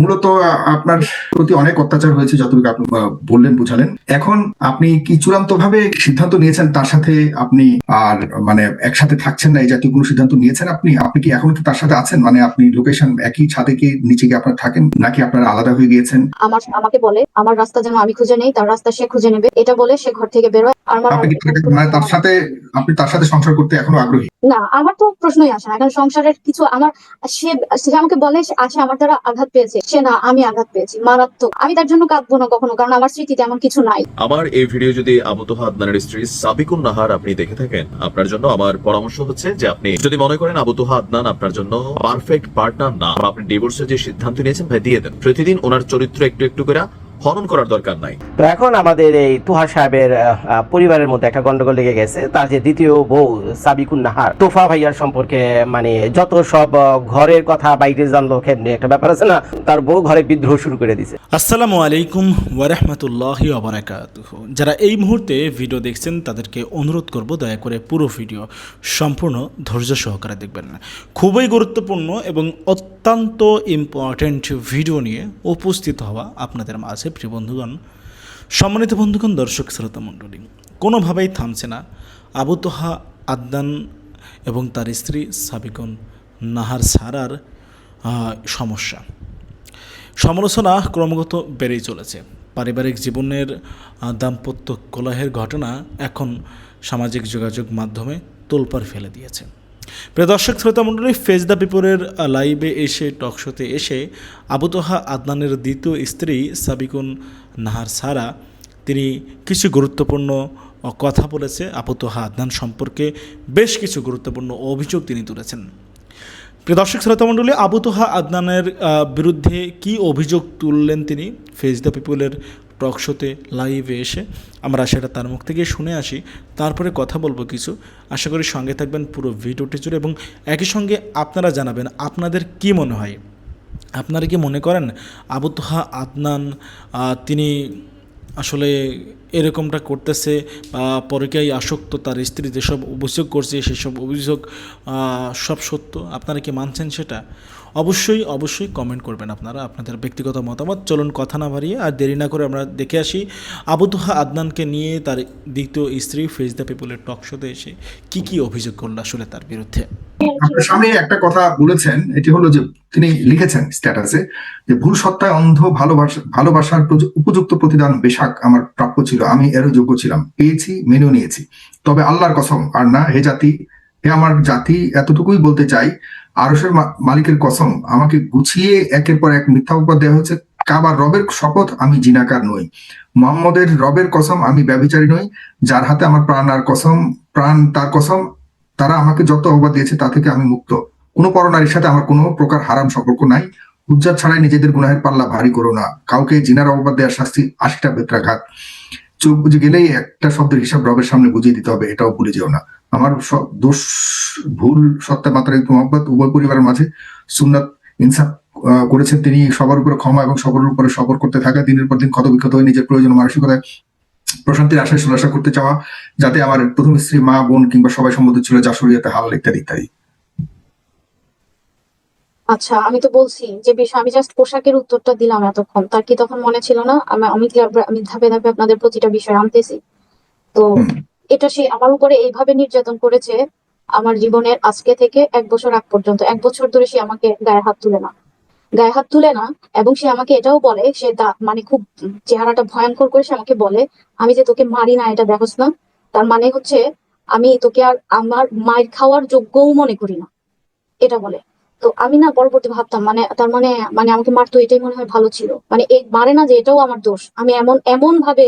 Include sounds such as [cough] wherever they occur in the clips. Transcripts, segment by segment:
মূলত আপনার প্রতি অনেক অত্যাচার হয়েছে যতটুকু আপনি বললেন বুঝালেন। এখন আপনি কি চূড়ান্ত ভাবে সিদ্ধান্ত নিয়েছেন তার সাথে আপনি আর মানে একসাথে থাকছেন না এই জাতীয় কোনো সিদ্ধান্ত নিয়েছেন আপনি? আপনি কি এখনও কি তার সাথে আছেন? মানে আপনি লোকেশন একই ছাদে কি নিচে কি আপনার থাকেন নাকি আপনারা আলাদা হয়ে গিয়েছেন? আমার আমাকে বলে আমার রাস্তা যেন আমি খুঁজে নেই তার রাস্তা সে খুঁজে নেবে। এটা বলে সে ঘর থেকে বেরোয়। আর মানে তার সাথে আপনি তার সাথে সংসার করতে এখনও আগ্রহী? না, আমার তো প্রশ্নই আসে না। এখন সংসারের কিছু আমার, সে সে আমাকে বলে আছে আমার দ্বারা আঘাত পেয়েছে। সে না, আমি আঘাত পেয়েছি, মারাত্মক। আমি তার জন্য কাঁদবো না কখনো, কারণ আমার স্মৃতিতে এমন কিছু নাই। আমার এই ভিডিও যদি আবুতোহা আদনানের স্ত্রী সাবিকুন নাহার, আপনি দেখে থাকেন। আপনার জন্য আমার পরামর্শ হচ্ছে যে আপনি যদি মনে করেন আবুতোহা আদনান, আপনার জন্য পারফেক্ট পার্টনার না। আপনি ডিভোর্সের যে সিদ্ধান্ত নিয়েছেন, ভাই, দিয়ে দেন। প্রতিদিন ওনার চরিত্র একটু একটু করে হনন করার দরকার নাই। তো এখন আমাদের এই তুহার সাহেবের পরিবারের মধ্যে একটা গন্ডগোল লেগে গেছে। তার যে দ্বিতীয় বউ সাবিকুন নাহার তোফা ভাইয়ার সম্পর্কে মানে যত সব ঘরের কথা বাইরে জানলো কেমনি একটা ব্যাপার আছে না? তার বউ ঘরে বিদ্রোহ শুরু করে দিছে। আসসালামু আলাইকুম ওয়ারহমতুল্লাহি অবরাকাতুহ যারা এই মুহূর্তে ভিডিও দেখছেন তাদেরকে অনুরোধ করব দয়া করে পুরো ভিডিও সম্পূর্ণ ধৈর্য সহকারে দেখবেন। খুবই গুরুত্বপূর্ণ এবং অত্যন্ত ইম্পর্ট্যান্ট ভিডিও নিয়ে উপস্থিত হওয়া আপনাদের মাঝে প্রিয় বন্ধুগণ, সম্মানিত বন্ধুগণ, দর্শক শ্রোতা মণ্ডলী। কোনোভাবেই থামছে না। আবু তোহা, আদনান এবং তার স্ত্রী সাবিকুন নাহার সারার সমস্যা। সমালোচনা ক্রমাগত বেড়েই চলেছে। পারিবারিক জীবনের দাম্পত্য কলহের ঘটনা এখন সামাজিক যোগাযোগ মাধ্যমে তোলপাড় ফেলে দিয়েছে। প্রিয় দর্শক শ্রোতা মণ্ডলী ফেজ দ্য পিপরের লাইভে এসে টকশোতে এসে আবুতোহা আদনানের দ্বিতীয় স্ত্রী সাবিকুন নাহার সারা, তিনি কিছু গুরুত্বপূর্ণ কথা বলেছে। আবুতোহা আদনান সম্পর্কে বেশ কিছু গুরুত্বপূর্ণ অভিযোগ তিনি তুলেছেন। প্রিয় দর্শক শ্রোতা মণ্ডলী আবু তোহা আদনানের বিরুদ্ধে কি অভিযোগ তুললেন তিনি? ফেস দ্য পিপুলের টক শোতে লাইভে এসে আমরা সেটা তার মুখ থেকে শুনে আসি। তারপরে কথা বলব কিছু। আশা করি সঙ্গে থাকবেন পুরো ভিডিওটি জুড়ে এবং একই সঙ্গে আপনারা জানাবেন আপনাদের কি মনে হয়? আপনারা কি মনে করেন আবু তোহা আদনান তিনি আসলে এরকমটা করতেছে বা পরকীয়ায় আসক্ত তার স্ত্রী যেসব অভিযোগ করছে, সেসব অভিযোগ সব সত্য? আপনারা কি মানছেন সেটা? অবশ্যই অবশ্যই কমেন্ট করবেন আপনারা, আপনাদের ব্যক্তিগত মতামত। চলুন কথা না বাড়িয়ে, আর দেরি না করে আমরা দেখে আসি আবুতুহা আদনানকে নিয়ে তার দ্বিতীয় স্ত্রী ফেস দ্য পিপুলের টক শোতে এসে কি কি অভিযোগ করল আসলে তার বিরুদ্ধে? আপনার সামনে একটা কথা বলেছেন, এটি হলো যে তিনি লিখেছেন স্ট্যাটাসে যে, ভুল সত্তায় অন্ধ, ভালোবাসা, ভালোবাসার উপযুক্ত প্রতিদান বেশাক আমার প্রাপ্য ছিল, আমি এরও যোগ্য ছিলাম, পেয়েছি, মেনেও নিয়েছি। তবে আল্লাহর কসম, আর না, হে জাতি, হে আমার জাতি, এতটুকুই বলতে চাই আরসের মালিকের কসম, আমাকে গুছিয়ে একের পর এক মিথ্যা উপর দেওয়া হচ্ছে কাবার রবের শপথ, আমি জিনাকার নই। মোহাম্মদের রবের কসম, আমি ব্যভিচারী নই। যার হাতে আমার প্রাণ আর কসম, প্রাণ তার কসম, তারা আমাকে যত অবাদ দিয়েছে তা থেকে আমি মুক্ত। কোনো পরনারীর সাথে আমার কোনো প্রকার হারাম সম্পর্ক নাই। হুজ্জাত ছাড়াই নিজেদের গুনাহের পাল্লা ভারী করো না। কাউকে জিনার অবাদ দেওয়ার শাস্তি আশিটা বেত্রাঘাত। চোখ বুঝে গেলেই একটা শব্দের হিসাব রবের সামনে বুঝিয়ে দিতে হবে, এটাও ভুলে যেও না। আমার দোষ, ভুল সত্তা মাত্রায় মোহাম্মদ উভয় পরিবারের মাঝে। সুন্নাত ইনসাফ করেছেন তিনি, সবার উপরে ক্ষমা এবং সবার উপরে সবর করতে থাকা, দিনের পর দিন ক্ষত বিক্ষত হয়ে নিজের প্রয়োজন মানসিকতায় প্রশান্তির আশায় সুরাশা করতে চাওয়া, যাতে আমার প্রথম স্ত্রী, মা, বোন কিংবা সবাই সম্মত ছিল যা শরীয়তে হাল ইত্যাদি ইত্যাদি। আচ্ছা আমি তো বলছি যে বিষয় আমি জাস্ট পোশাকের উত্তরটা দিলাম এতক্ষণ। তার কি তখন মনে ছিল না? আমি আমি ধাপে ধাপে আপনাদের প্রতিটা বিষয় আনতেছি? তো এটা সে আমার উপরে এইভাবে নির্যাতন করেছে আমার জীবনের আজকে থেকে এক বছর আগ পর্যন্ত। এক বছর ধরে সে আমাকে গায়ে হাত তুলে না। গায়ে হাত তুলে না এবং সে আমাকে এটাও বলে সে মানে খুব চেহারাটা ভয়ঙ্কর করে সে আমাকে বলে আমি যে তোকে মারি না এটা দেখোস না। তার মানে হচ্ছে আমি তোকে আর আমার মায়ের খাওয়ার যোগ্যও মনে করি না। এটা বলে। তো আমি না পরবর্তী ভাবতাম মানে তার মানে মানে আমাকে মারতো এটাই মনে হয় ভালো ছিল। মানে এই মারে না যে এটাও আমার দোষ। আমি এমন এমন ভাবে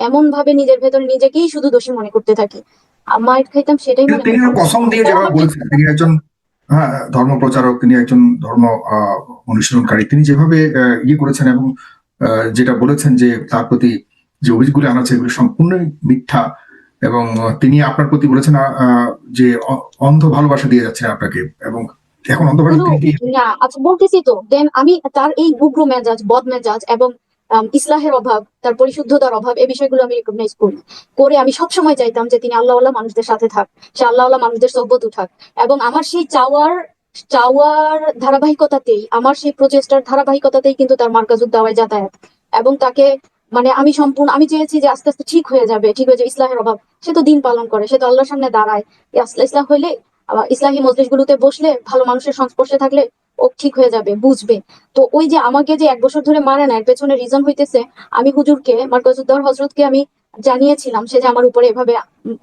এমন ভাবে নিজের ভেতরে নিজেকেই শুধু দোষী মনে করতে থাকি। মাইর খাইতাম সেটাই মনে তিনি কসম দিয়ে যেভাবে বলেছেন তিনি একজন হ্যাঁ ধর্ম প্রচারক তিনি একজন ধর্ম অনুশীলনকারী তিনি যেভাবে ইয়ে করেছেন এবং আহ, যেটা বলেছেন যে তার প্রতি যে অভিযোগগুলি আনাচ্ছে এগুলি সম্পূর্ণই মিথ্যা এবং তিনি আপনার প্রতি বলেছেন যে অন্ধ ভালোবাসা দিয়ে যাচ্ছেন আপনাকে এবং এখন না আচ্ছা বলতেছি তো দেন আমি তার এই উগ্র মেজাজ বদ মেজাজ এবং ইসলাহের অভাব তার পরিশুদ্ধতার অভাব এই বিষয়গুলো আমি রিকগনাইজ করি। করে আমি সবসময় চাইতাম যে তিনি আল্লাহ মানুষদের সাথে থাক সে আল্লাহ মানুষদের সভ্যত উঠাক এবং আমার সেই চাওয়ার চাওয়ার ধারাবাহিকতাতেই আমার সেই প্রচেষ্টার ধারাবাহিকতাতেই কিন্তু তার মার্কাজুদ দাওয়ায় যাতায়াত এবং তাকে মানে আমি সম্পূর্ণ আমি চেয়েছি যে আস্তে আস্তে ঠিক হয়ে যাবে ঠিক হয়ে যাবে ইসলামের অভাব সে তো দিন পালন করে সে তো আল্লাহর সামনে দাঁড়ায়। ইসলাম হইলে ইসলামী মজলিসগুলোতে বসলে ভালো মানুষের সংস্পর্শে থাকলে ও ঠিক হয়ে যাবে, বুঝবে। তো ওই যে আমাকে যে এক বছর ধরে মানে না, এর পেছনে রিজন হইতেছে, আমি হুজুরকে, মার্কাজুদ্দৌর হজরতকে আমি জানিয়েছিলাম সে যে আমার উপরে এভাবে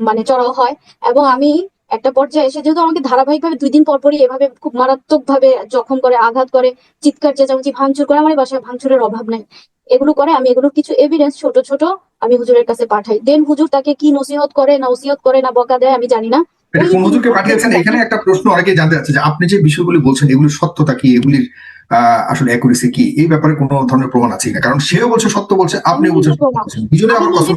মানে চড়াও হয়। এবং আমি একটা পর্যায়ে এসে যেহেতু আমাকে ধারাবাহিকভাবে দুই দিন পর পরই এভাবে খুব মারাত্মক ভাবে জখম করে, আঘাত করে, চিৎকার, চেঁচামেচি, ভাঙচুর করে, আমার বাসায় ভাঙচুরের অভাব নাই। এগুলো করে, আমি এগুলোর কিছু এভিডেন্স ছোট ছোট আমি হুজুরের কাছে পাঠাই। দেন হুজুর তাকে কি নসিহত করে, না ওসিয়ত করে, না বকা দেয়, আমি জানি না। হুজুরকে পাঠিয়েছেন এখানে একটা প্রশ্ন অনেকেই জানতে চাচ্ছে যে আপনি যে বিষয়গুলি বলছেন এগুলির সত্যতা কি? এগুলির আসলে অ্যাকুরেসি কি? এই ব্যাপারে কোনো ধরনের প্রমাণ আছে কিনা? কারণ সেও বলছে সত্য বলছে আপনিও বলছেন দুজনে আবার কসম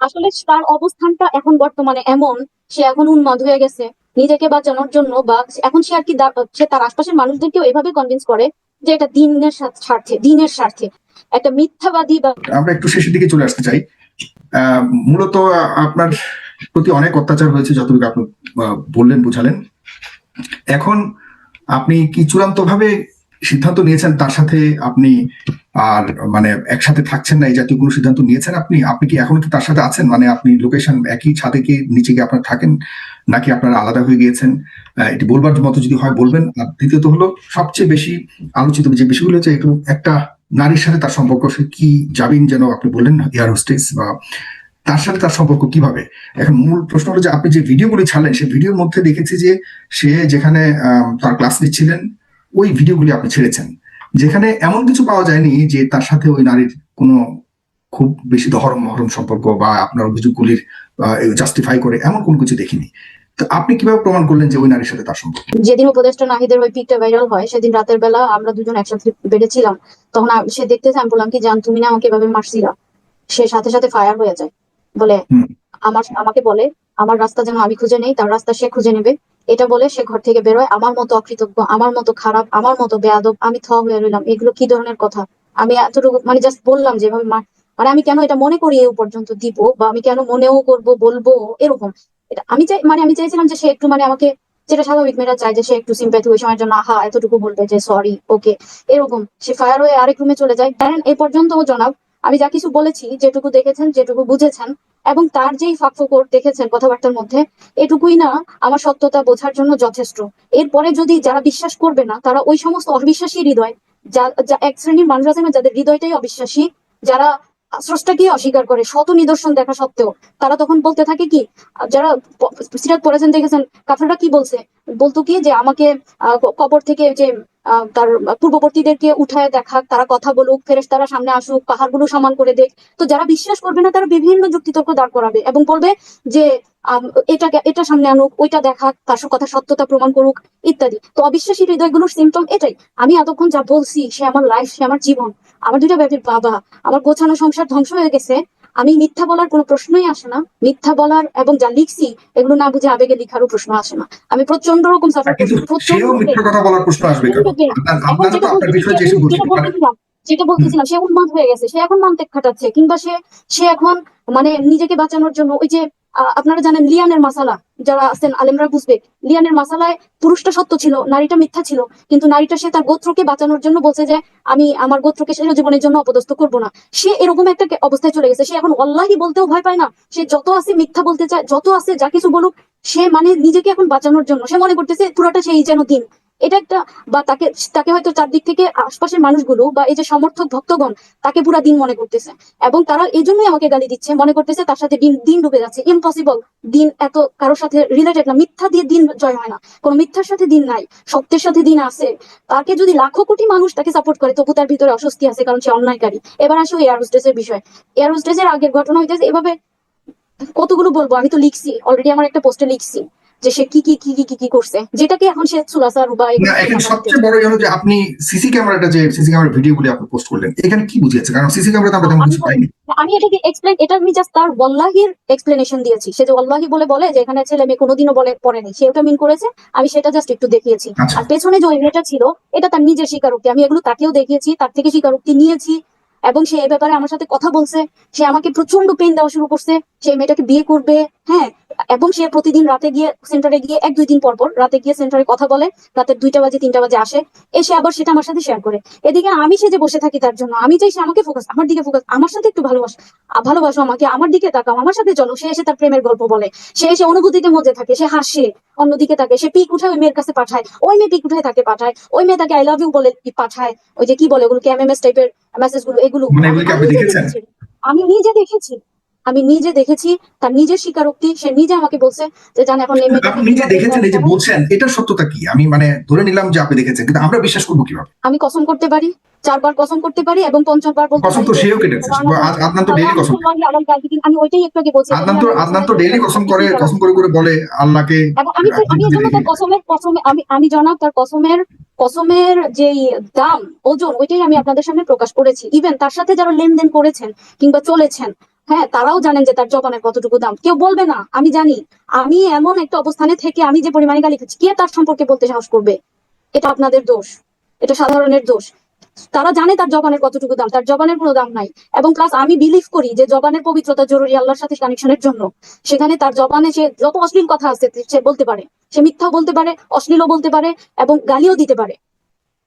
আসলে তার অবস্থানটা এখন বর্তমানে এমন সে এখন উন্মাদ হয়ে গেছে। নিজেকে বাঁচানোর জন্য বা এখন সে আর কি সে তার আশপাশের মানুষদেরকেও এভাবে কনভিন্স করে যে এটা দিনের স্বার্থে দিনের স্বার্থে। একটা মিথ্যাবাদী বা আমরা একটু শেষের দিকে চলে আসতে চাই। আহ, মূলত আপনার প্রতি অনেক অত্যাচার হয়েছে যতটুকু আপনি বললেন, বুঝালেন। এখন আপনি কি চূড়ান্ত ভাবে সিদ্ধান্ত নিয়েছেন তার সাথে আপনি আর মানে একসাথে থাকছেন না, এই জাতীয় কোনো সিদ্ধান্ত নিয়েছেন আপনি? আপনি কি এখনও কি তার সাথে আছেন? মানে আপনি লোকেশন একই ছাদে কি নিচে কি আপনার থাকেন, নাকি আপনারা আলাদা হয়ে গিয়েছেন? এটি বলবার মতো যদি হয় বলবেন। আর দ্বিতীয়ত হলো, সবচেয়ে বেশি আলোচিত যে বিষয়গুলো হচ্ছে একটু একটা নারীর সাথে তার সম্পর্ক, সে কি যাবেন যেন আপনি বললেন এয়ার হোস্টেস বা তার সাথে তার সম্পর্ক কীভাবে? এখন মূল প্রশ্ন হলো যে, আপনি যে ভিডিওগুলি ছাড়লেন, সেই ভিডিওর মধ্যে দেখেছি যে, সে যেখানে তার ক্লাস নিচ্ছিলেন, ওই ভিডিওগুলি আপনি ছেড়েছেন। যেখানে এমন কিছু পাওয়া যায়নি যে, তার সাথে ওই নারীর কোনো খুব বেশি ধরম মহরম সম্পর্ক বা আপনার অভিযোগগুলির জাস্টিফাই করে এমন কোনো কিছু দেখিনি। তো আপনি কীভাবে প্রমাণ করলেন যে, ওই নারীর সাথে তার সম্পর্ক? যেদিন উপদেষ্টা নাহিদের ওই পিকটা ভাইরাল হয়, সেদিন রাতের বেলা আমরা দুজন একসাথে বেডেছিলাম। তখন সে দেখতেছে আমি বললাম কি জান তুমি না আমাকে এভাবে মারছিলা? সে সাথে সাথে ফায়ার হয়ে যায়। বলে আমার আমাকে বলে আমার রাস্তা যেন আমি খুঁজে নেই তার রাস্তা সে খুঁজে নেবে। এটা বলে সে ঘর থেকে বেরোয় আমার মতো অকৃতজ্ঞ আমার মতো খারাপ আমার মতো বেয়াদব আমি থ হয়ে রইলাম। এগুলো কি ধরনের কথা? আমি এতটুকু মানে জাস্ট বললাম যে মানে আমি কেন এটা মনে করি এ পর্যন্ত দিব? বা আমি কেন মনেও করব বলব? এরকম। এটা আমি চাই মানে আমি চাইছিলাম যে সে একটু মানে আমাকে যেটা স্বাভাবিক মেয়েরা চায় যে সে একটু সিম্প্যাথি ওই সময়ের জন্য আহা এতটুকু বলবে যে সরি ওকে এরকম। সে ফায়ার হয়ে আরেক রুমে চলে যায়। কারণ এই পর্যন্ত জনাব আমি যা কিছু বলেছি যেটুকু দেখেছেন যেটুকু বুঝেছেন এবং তার যেই ফাঁকফোকর দেখেছেন কথাবার্তার মধ্যে, এটুকুই না আমার সত্যতা বোঝার জন্য যথেষ্ট। এরপরে যদি যারা বিশ্বাস করবে না, তারা ওই সমস্ত অবিশ্বাসী হৃদয়, যা এক শ্রেণির মানুষ আছে না, যাদের হৃদয়টাই অবিশ্বাসী, যারা স্রষ্টাকে অস্বীকার করে শত নিদর্শন দেখা সত্ত্বেও, তারা তখন বলতে থাকে কি, যারা সিরাত পড়েছেন, দেখেছেন কাফেররা কি বলছে? বলতো কি যে আমাকে কবর থেকে যে তার পূর্ববর্তীদেরকে উঠায় দেখাক, তারা কথা বলুক, ফেরেশতারা সামনে আসুক, পাহাড়গুলো সমান করে দেখ। তো যারা বিশ্বাস করবে না, তারা বিভিন্ন যুক্তিতর্ক দাঁড় করাবে এবং বলবে যে এটা এটা সামনে আনুক, ওইটা দেখাক, তার কথা সত্যতা প্রমাণ করুক, ইত্যাদি। তো অবিশ্বাসী হৃদয়গুলোর সিমটম এটাই। আমি এতক্ষণ যা বলছি, সে আমার লাইফ সে আমার জীবন, আমার দুইটা ব্যাপীর বাবা, আমার গোছানো সংসার ধ্বংস হয়ে গেছে আমি মিথ্যা বলার কোনো প্রশ্নই আসে না। মিথ্যা বলার এবং যা লিখছি এগুলো না বুঝে আবেগে লিখারও প্রশ্ন আসে না। আমি প্রচণ্ড রকম সাফার এখন যেটা বলতেছিলাম সে উন্মাদ হয়ে গেছে সে এখন মানতে খাটাচ্ছে কিংবা সে সে এখন মানে নিজেকে বাঁচানোর জন্য ওই যে আপনারা জানেন লিয়ানের মাসালা, যারা আছেন আলেমরা বুঝবে, লিয়ানের মাসালায় পুরুষটা সত্য ছিল, নারীটা মিথ্যা ছিল, কিন্তু নারীটা সে তার গোত্রকে বাঁচানোর জন্য বলছে যে, আমি আমার গোত্রকে সে জীবনের জন্য অপদস্থ করব না। সে এরকম একটা অবস্থায় চলে গেছে। সে এখন অল্লাহি বলতেও ভয় পায় না। সে যত আছে মিথ্যা বলতে চায়, যত আছে যা কিছু বলুক, সে মানে নিজেকে এখন বাঁচানোর জন্য। সে মনে করতেছে পুরোটা সেই যেন দিন। এটা একটা বা তাকে তাকে হয়তো চারদিক থেকে আশপাশের মানুষগুলো বা এই যে সমর্থক ভক্তগণ, তাকে পুরা দিন মনে করতেছে। এবং তারা এই জন্যই আমাকে গালি দিচ্ছে, মনে করতেছে তার সাথে দিন দিন ডুবে যাচ্ছে। ইম্পসিবল দিন এত কারোর সাথে রিলেটেড না। মিথ্যা দিয়ে দিন জয় হয় না। কোনো মিথ্যার সাথে দিন নাই। সত্যের সাথে দিন আছে। তাকে যদি লাখো কোটি মানুষ তাকে সাপোর্ট করে, তবু তার ভিতরে অস্বস্তি আছে, কারণ সে অন্যায়কারী। এবার আসি ওই হোস্টেসের বিষয়। এয়ার হোস্টেসের আগের ঘটনা হইতেছে, এভাবে কতগুলো বলব? আমি তো লিখছি। অলরেডি আমার একটা পোস্টে লিখছি। যে সে কি কি কি কি কি করছে? যেটাকে এখন সে না এখানে সবচেয়ে বড় হলো যে আপনি সিসি ক্যামেরাটা যে সিসি ক্যামেরা ভিডিওগুলি আপনি পোস্ট করলেন এখানে কি বুঝিয়েছে? কারণ সিসি আমরা তেমন কিছু পাইনি। আমি এটাকে এক্সপ্লেন এটা আমি জাস্ট তার ওয়াল্লাহির এক্সপ্লেনেশন দিয়েছি। সে যে ওয়াল্লাহি বলে বলে যে এখানে ছেলে মেয়ে কোনোদিনও বলে পড়েনি সে ওটা মিন করেছে আমি সেটা জাস্ট একটু দেখিয়েছি। আচ্ছা। আর পেছনে যে ওই মেয়েটা ছিল এটা তার নিজের স্বীকারোক্তি আমি এগুলো তাকেও দেখিয়েছি তার থেকে স্বীকারোক্তি নিয়েছি। এবং সে এই ব্যাপারে আমার সাথে কথা বলছে। সে আমাকে প্রচণ্ড পেন দেওয়া শুরু করছে। সে মেয়েটাকে বিয়ে করবে হ্যাঁ এবং সে প্রতিদিন রাতে গিয়ে সেন্টারে গিয়ে এক দুই দিন পর পর রাতে গিয়ে সেন্টারে কথা বলে, রাতে দুইটা বাজে, তিনটা বাজে আসে। এসে আবার সেটা আমার সাথে শেয়ার করে। এদিকে আমি সে যে বসে থাকি তার জন্য, আমি চাই সে আমাকে ফোকাস আমার দিকে ফোকাস আমার সাথে একটু ভালোবাসো ভালোবাসো আমাকে, আমার দিকে তাকাও, আমার সাথে চলো। সে এসে তার প্রেমের গল্প বলে। সে এসে অনুভূতিতে মধ্যে থাকে, সে হাসে, অন্যদিকে তাকে, সে পিক উঠায় ওই মেয়ের কাছে পাঠায়, ওই মেয়ে পিক উঠায় তাকে পাঠায়, ওই মেয়ে তাকে আই লাভ ইউ বলে পাঠায়, ওই যে কি বলে ওগুলো এমএমএস টাইপের মেসেজগুলো এগুলো মানে আমি নিজে দেখেছি। আমি নিজে দেখেছি। তার নিজের স্বীকারোক্তি সে নিজে আমাকে বলছে যে জান এখন আপনি নিজে দেখেছেন এই যে বলছেন এটা সত্যতা কি? আমি মানে ধরে নিলাম যে আপনি দেখেছেন কিন্তু আমরা বিশ্বাস করব কীভাবে? আমি কসম করতে পারি? চারবার কসম করতে পারি এবং পঞ্চমবার বলতে কসম তো সেও কেটেছে। আদনান তো ডেইলি কসম। আমি ওইটাই একটু আগে বলছি। আদনান তো আদনান তো ডেইলি কসম করে কসম করে করে বলে আল্লাহকে আমি আমি এজন্য তার কসমের কসমে আমি আমি জনাব তার কসমের কসমের যে দাম ওজন ওইটাই আমি আপনাদের সামনে প্রকাশ করেছি। ইভেন তার সাথে যারা লেনদেন করেছেন কিংবা চলেছেন হ্যাঁ তারাও জানেন যে তার জবানের কতটুকু দাম। কেউ বলবে না আমি জানি। আমি এমন একটা অবস্থানে থেকে আমি যে পরিমাণে গালি খাচ্ছি কে তার সম্পর্কে বলতে সাহস করবে? এটা আপনাদের দোষ। এটা সাধারণের দোষ। তারা জানে তার জবানের কতটুকু দাম, তার জবানের কোনো দাম নাই। এবং প্লাস আমি বিলিভ করি যে জবানের পবিত্রতা জরুরি আল্লাহর সাথে কানেকশনের জন্য। সেখানে তার জবানে সে যত অশ্লীল কথা আছে, সে বলতে পারে। সে মিথ্যাও বলতে পারে, অশ্লীলও বলতে পারে এবং গালিও দিতে পারে।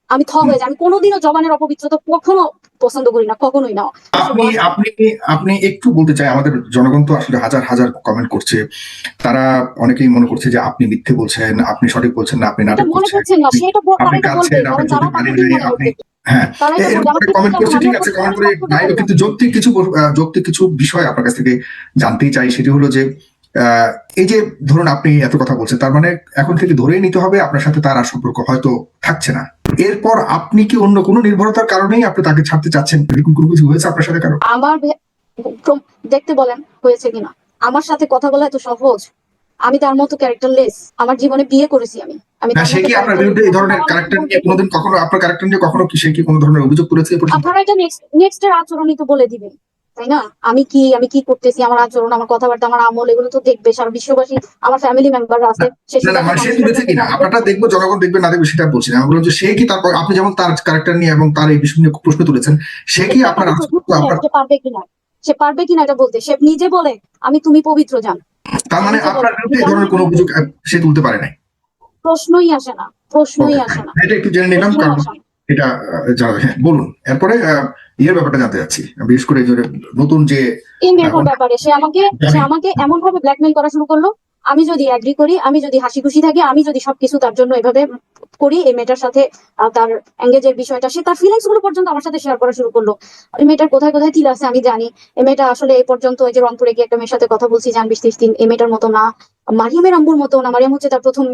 আমি থ হয়ে যাই। আমি কোনোদিনও জবানের অপবিত্রতা কখনো পছন্দ করি না কখনোই না। আপনি আপনি আপনি একটু বলতে চাই আমাদের জনগণ তো আসলে হাজার হাজার কমেন্ট করছে। তারা অনেকেই মনে করছে যে আপনি মিথ্যে বলছেন আপনি সঠিক বলছেন না আপনি নাটক করছেন। না আপনি কাঁদছেন, আপনি হ্যাঁ কমেন্ট করছে ঠিক আছে কমেন্ট করে কিন্তু যৌক্তিক কিছু যৌক্তিক কিছু বিষয় আপনার কাছ থেকে জানতেই চাই সেটি হলো যে আহ, এই যে ধরুন আপনি এত কথা বলছেন তার মানে এখন থেকে ধরেই নিতে হবে আপনার সাথে তার আর সম্পর্ক হয়তো থাকছে না। এরপর আপনি কি অন্য কোনো নির্ভরতার কারণেই আপনি তাকে ছাড়তে চাচ্ছেন? এরকম কোনো কিছু হয়েছে আপনার সাথে কারও? আমার দেখতে বলেন হয়েছে কিনা। আমার সাথে কথা বলা এত সহজ। আমি তার মতো ক্যারেক্টারলেস আমার জীবনে বিয়ে করেছি আমি। আমি সে কি আপনার বিরুদ্ধে এই ধরনের ক্যারেক্টার নিয়ে কোনোদিন কখনো আপনার ক্যারেক্টার নিয়ে কখনো কি সে কি কোনো ধরনের অভিযোগ করেছে আপনারা এটা নেক্সট নেক্সট এর আচরণই তো বলে দিবে তাই না? আমি কি আমি কি করতেছি? আমার আচরণ আমার কথাবার্তা আমার আমল এগুলো তো দেখবে সারা বিশ্ববাসী আমার ফ্যামিলি মেম্বার আছে আপনারটা দেখব জনগণ দেখবে না দেখবে সেটা বলছি না। বললাম যে সে কি তার আপনি যেমন তার ক্যারেক্টার নিয়ে এবং তার এই বিষয় নিয়ে প্রশ্ন তুলেছেন সে কি আপনার পারবে কিনা সে পারবে কিনা এটা বলতে। সে নিজে বলে আমি তুমি পবিত্র জান। তার মানে আপনার বিরুদ্ধে এই ধরনের কোনো অভিযোগ সে তুলতে পারে নাই? প্রশ্নই আসে না। প্রশ্নই আসে না। এটা একটু জেনে নিলাম কারণ আসে না। এটা হ্যাঁ বলুন। এরপরে আহ, ইয়ের ব্যাপারটা জানতে চাচ্ছি। বিশেষ করে নতুন যে ব্যাপারে? সে আমাকে সে আমাকে এমন ভাবে ব্ল্যাকমেইল করা শুরু করল আমি যদি অ্যাগ্রি করি, আমি যদি হাসি খুশি থাকি, আমি যদি সবকিছু তার জন্য এভাবে করি, এই মেয়েটার সাথে তার এঙ্গেজের বিষয়টা, সে তার ফিলিংসগুলো পর্যন্ত আমার সাথে শেয়ার করা শুরু করল। এই মেয়েটার কোথায় কোথায় তিল আছে আমি জানি। এই মেয়েটা আসলে এই পর্যন্ত এই যে রংপুরে গিয়ে একটা মেয়ের সাথে কথা বলছি, জান বিশ দিন, এই মেয়েটার মতো না। মারিয়ামের আম্বুর মতো না মারিয়াম হচ্ছে তার প্রথম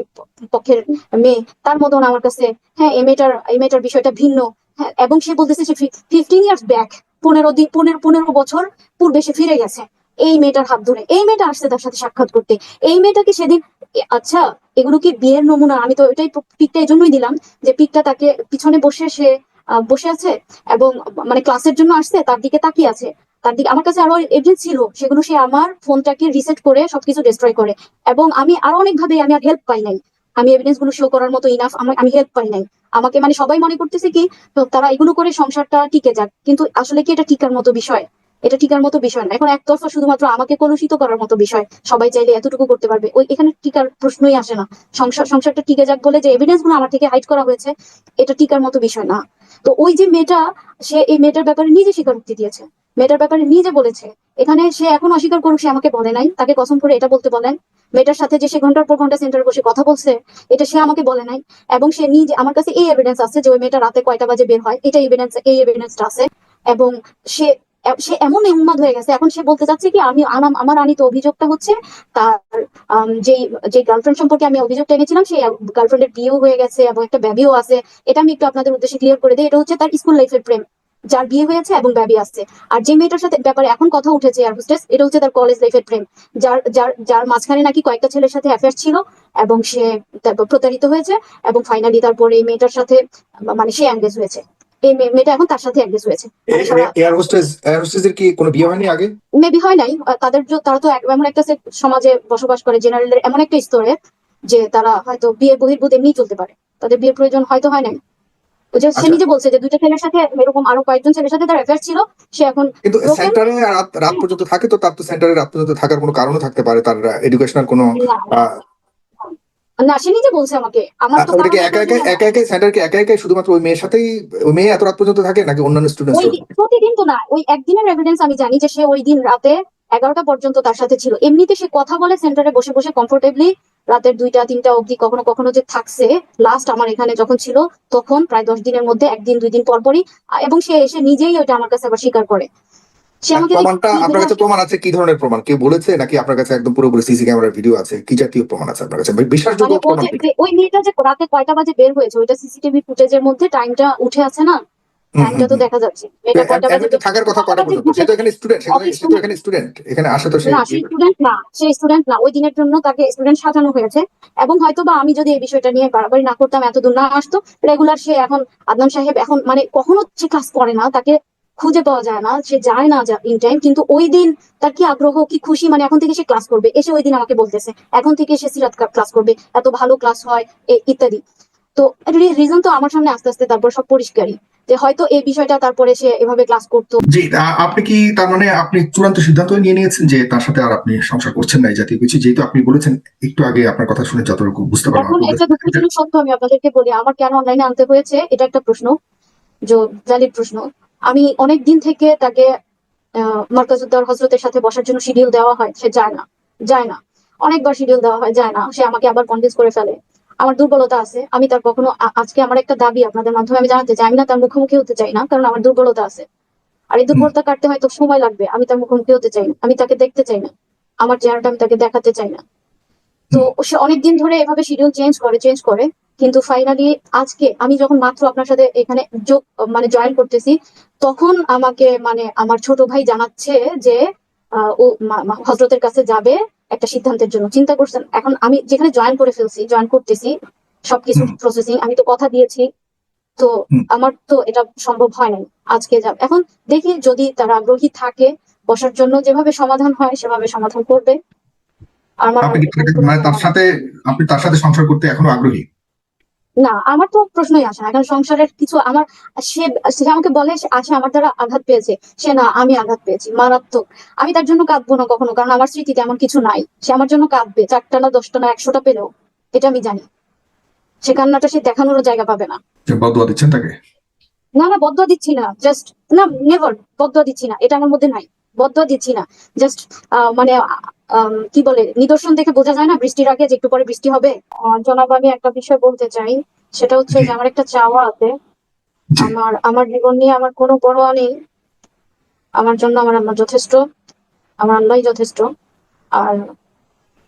পক্ষের মেয়ে। তার মতো না আমার কাছে হ্যাঁ এই মেয়েটার এই মেয়েটার বিষয়টা ভিন্ন। হ্যাঁ এবং সে বলতেছে সে ফিফটিন ইয়ার্স ব্যাক পনেরো দিন, পনেরো পনেরো বছর পূর্বে সে ফিরে গেছে। এই মেয়েটার হাত ধরে, এই মেয়েটা আসছে তার সাথে সাক্ষাৎ করতে। এই মেয়েটাকে সেদিন আচ্ছা এগুলো কি বিয়ের নমুনা? আমি তো এটাই পিকটা এই জন্যই দিলাম যে পিকটা তাকে পিছনে বসে সে বসে আছে এবং মানে ক্লাসের জন্য আসছে, তার দিকে তাকিয়ে আছে। তার দিকে, আমার কাছে আরও এভিডেন্স ছিল, সেগুলো সে আমার ফোনটাকে রিসেট করে সবকিছু ডিস্ট্রয় করে। এবং আমি আরও অনেক ভাবে আমি আর হেল্প পাই নাই। আমি এভিডেন্সগুলো শো করার মতো ইনাফ আমি হেল্প পাই নাই। আমাকে মানে সবাই মনে করতেছে কি, তো তারা এগুলো করে সংসারটা টিকে যাক। কিন্তু আসলে কি এটা টিকার মতো বিষয়? এটা টিকার মতো বিষয় না। এখন একতরফা শুধুমাত্র আমাকে কলুষিত করার মতো বিষয়। সবাই চাইলে এতটুকু করতে পারবে। ওই এখানে টিকার প্রশ্নই আসে না। সংসার, সংসারটা টিকে যাক বলে যে এভিডেন্সগুলো আমার থেকে হাইড করা হয়েছে, এটা টিকার মতো বিষয় না। তো ওই যে মেয়েটা, সে এই মেয়েটার ব্যাপারে নিজে স্বীকারোক্তি দিয়েছে। মেয়েটার ব্যাপারে নিজে বলেছে। এখানে সে এখন অস্বীকার করুক, সে আমাকে বলে নাই। তাকে কসম করে এটা বলতে বলেন। মেয়েটার সাথে যে সে ঘণ্টার পর ঘণ্টা সেন্টারে বসে কথা বলছে, এটা সে আমাকে বলে নাই। এবং সে নিজে, আমার কাছে এই এভিডেন্স আছে যে ওই মেয়েটা রাতে কয়টা বাজে বের হয়। এটা এভিডেন্স এই এভিডেন্সটা আছে। এবং সে সে এমন উন্মাদ হয়ে গেছে। এখন সে বলতে চাচ্ছে কি, আমি আমার আনিত অভিযোগটা হচ্ছে তার যেই যে গার্লফ্রেন্ড সম্পর্কে আমি অভিযোগটা এনেছিলাম সেই গার্লফ্রেন্ডের বিয়েও হয়ে গেছে এবং একটা বেবিও আছে। এটা আমি একটু আপনাদের উদ্দেশ্যে ক্লিয়ার করে দিই। এটা হচ্ছে তার স্কুল লাইফের প্রেম। যার বিয়ে হয়েছে এবং বেবি আসছে। আর যে মেয়েটার সাথে ব্যাপারে এখন কথা উঠেছে এয়ার হোস্টেস এটা হচ্ছে তার কলেজ লাইফের প্রেম। যার যার যার মাঝখানে নাকি কয়েকটা ছেলের সাথে অ্যাফেয়ার ছিল এবং সে তারপর প্রতারিত হয়েছে এবং ফাইনালি তারপরে এই মেয়েটার সাথে মানে সে এঙ্গেজ হয়েছে। এই মেয়েটা এখন তার সাথে এঙ্গেজ হয়েছে। এয়ার হোস্টেস এয়ার হোস্টেসের কি কোনো বিয়ে হয়নি আগে? মেবি হয় নাই। তাদের তারা তো এমন একটা সমাজে বসবাস করে জেনারেলের এমন একটা স্তরে যে তারা হয়তো বিয়ে বহির্ভূত এমনিই চলতে পারে। তাদের বিয়ের প্রয়োজন হয়তো হয় নাই। যে সে আচ্ছা। নিজে বলছে যে দুইটা ছেলের সাথে এরকম আরও কয়েকজন ছেলের সাথে তার অ্যাফেয়ার ছিল সে এখন কিন্তু সেন্টারে রাত রাত পর্যন্ত থাকে তো? তার তো সেন্টারে রাত পর্যন্ত থাকার কোনো কারণও থাকতে পারে তার এডুকেশনাল কোনো না, সে নিজে বলছে আমাকে। আমার তো ওটা কি একা একা একা একা সেন্টার কি একা একাই শুধুমাত্র ওই মেয়ের সাথেই ওই মেয়ে এত রাত পর্যন্ত থাকে নাকি অন্যান্য স্টুডেন্টস প্রতিদিন তো না ওই একদিনের এভিডেন্স আমি জানি যে সে ওই দিন রাতে এগারোটা পর্যন্ত তার সাথে ছিল। এমনিতে সে কথা বলে সেন্টারে বসে বসে কমফোর্টেবলি রাতের দুইটা তিনটা অবধি কখনো কখনো যে থাকছে লাস্ট আমার এখানে যখন ছিল তখন প্রায় দশ দিনের মধ্যে একদিন দুই দিন পর পরই এবং সে এসে নিজেই ওইটা আমার কাছে আবার স্বীকার করে। সে আমাকে প্রমাণটা আপনার কাছে প্রমাণ আছে? কি ধরনের প্রমাণ? কেউ বলেছে? নাকি আপনার কাছে একদম পুরোপুরি সিসি ক্যামেরার ভিডিও আছে? কি জাতীয় প্রমাণ আছে আপনার কাছে? বিশ্বাসযোগ্য মানে প্রমাণ যে কি? যে ওই মেয়েটা যে রাতে কয়টা বাজে বের হয়েছে ওইটা সিসিটিভি ফুটেজের মধ্যে টাইমটা উঠে আছে না? টাইমটা তো হুম, হুম। দেখা যাচ্ছে। মেয়েটা কয়টা বাজে থাকার কথা পর্যন্ত সে তো এখানে স্টুডেন্ট সে তো- অফিস সে তো এখানে স্টুডেন্ট এখানে আসে তো সে না স্টুডেন্ট না সে স্টুডেন্ট না। ওই দিনের জন্য তাকে স্টুডেন্ট সাজানো হয়েছে। এবং হয়তো বা আমি যদি এই বিষয়টা নিয়ে বাড়াবাড়ি না করতাম এতদূর না আসতো। রেগুলার সে এখন আদনান সাহেব এখন মানে কখনো সে ক্লাস করে না তাকে খুঁজে পাওয়া যায় না সে যায় না ইন টাইম কিন্তু ওই দিন তার কি আগ্রহ কি খুশি মানে এখন থেকে সে ক্লাস করবে। এসে ওই দিন আমাকে বলতেছে এখন থেকে সে সিরাত ক্লাস করবে এত ভালো ক্লাস হয় ইত্যাদি। তো রিজন তো আমার সামনে আস্তে আস্তে তারপর সব পরিষ্কারই। যে হয়তো এই বিষয়টা তারপরে সে এভাবে ক্লাস করতো। জি আপনি কি তার মানে আপনি চূড়ান্ত সিদ্ধান্ত নিয়ে নিয়েছেন যে তার সাথে আর আপনি সংসার করছেন না জাতীয় কিছু? যেহেতু আপনি বলেছেন একটু আগে আপনার কথা শুনে যতটুকু বুঝতে পারলাম এখন একটা। দুঃখজনক সত্য আমি আপনাদেরকে বলি আমার কেন অনলাইনে আনতে হয়েছে এটা একটা প্রশ্ন যে ভ্যালিড প্রশ্ন। আমি অনেক দিন থেকে তাকে মরকাজুদ্দার হজরতের সাথে বসার জন্য শিডিউল দেওয়া হয় সে যায় না যায় না। অনেকবার শিডিউল দেওয়া হয় যায় না। সে আমাকে আবার কনভিন্স করে ফেলে। আমার দুর্বলতা আছে আমি তার কখনো আজকে আমার একটা দাবি আপনাদের মাধ্যমে আমি জানাতে চাই আমি না তার মুখোমুখি হতে চাই না কারণ আমার দুর্বলতা আছে। আর এই দুর্বলতা কাটতে হয়তো সময় লাগবে আমি তার মুখোমুখি হতে চাই না আমি তাকে দেখতে চাই না। আমার চেহারাটা আমি তাকে দেখাতে চাই না। তো সে অনেকদিন ধরে এভাবে শিডিউল চেঞ্জ করে চেঞ্জ করে। কিন্তু ফাইনালি আজকে আমি যখন মাত্র আপনার সাথে এখানে যোগ মানে জয়েন করতেছি তখন আমাকে মানে আমার ছোট ভাই জানাচ্ছে যে ও হজরতের কাছে যাবে একটা সিদ্ধান্তের জন্য। চিন্তা করছেন এখন আমি যেখানে জয়েন করে ফেলছি জয়েন করতেছি সবকিছু প্রসেসিং আমি তো কথা দিয়েছি তো আমার তো এটা সম্ভব হয় নাই আজকে যাব। এখন দেখি যদি তারা আগ্রহী থাকে বসার জন্য যেভাবে সমাধান হয় সেভাবে সমাধান করবে। আমার মানে তার সাথে আপনি তার সাথে সংসার করতে এখনও আগ্রহী? না আমার তো প্রশ্নই আসে না। এখন সংসারের কিছু আমার সে সে আমাকে বলে সে আছে আমার দ্বারা আঘাত পেয়েছে। সে না আমি আঘাত পেয়েছি মারাত্মক। আমি তার জন্য কাঁদবো না কখনো কারণ আমার স্মৃতিতে এমন কিছু নাই। সে আমার জন্য কাঁদবে চারটা না দশটা না একশোটা পেলেও। এটা আমি জানি। সে কান্নাটা সে দেখানোর জায়গা পাবে না। বদুয়া দিচ্ছেন তাকে? না না বদয়া দিচ্ছি না। জাস্ট না নেভার বদয়া দিচ্ছি না। এটা আমার মধ্যে নাই। বদয়া দিচ্ছি না। জাস্ট মানে কি বলে নিদর্শন দেখে বোঝা যায় না বৃষ্টির আগে যে একটু পরে বৃষ্টি হবে? জনাব আমি একটা বিষয় বলতে চাই। সেটা হচ্ছে যে আমার একটা চাওয়া আছে। আমার আমার জীবন নিয়ে আমার কোনো পরোয়া নেই। আমার জন্য আমার আল্লাহ যথেষ্ট। আমার আল্লাহই যথেষ্ট। আর